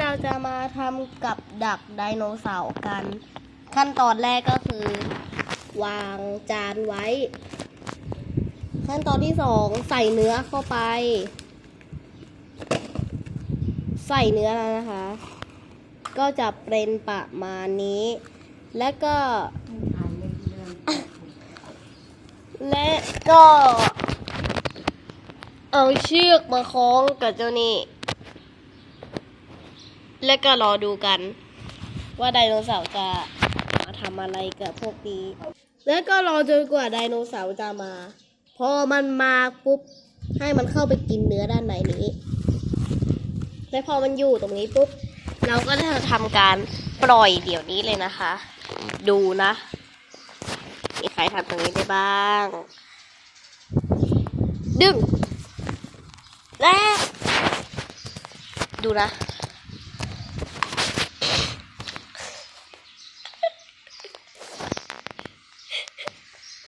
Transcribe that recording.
เราจะมาทำกับดักไดโนเสาร์กัน ขั้นตอนแรกก็คือ วางจานไว้ ขั้นตอนที่สองใส่เนื้อเข้าไป ใส่เนื้อแล้วนะคะ ก็จะเป็นประมาณนี้ และก็ และก็ เอาเชือกมาคล้องกับเจ้านี่ และก็รอดูกัน ว่าไดโนเสาร์จะมาทำอะไรกับพวกนี้ และก็รอจนกว่าไดโนเสาร์จะมา พอมันมาปุ๊บให้มันเข้าไปกินเนื้อด้านในนี้ และพอมันอยู่ตรงนี้ปุ๊บ เราก็จะทำการปล่อยเดี๋ยวนี้เลยนะคะ ดูนะ มีใครทำตรงนี้ได้บ้าง ดึงและดูนะ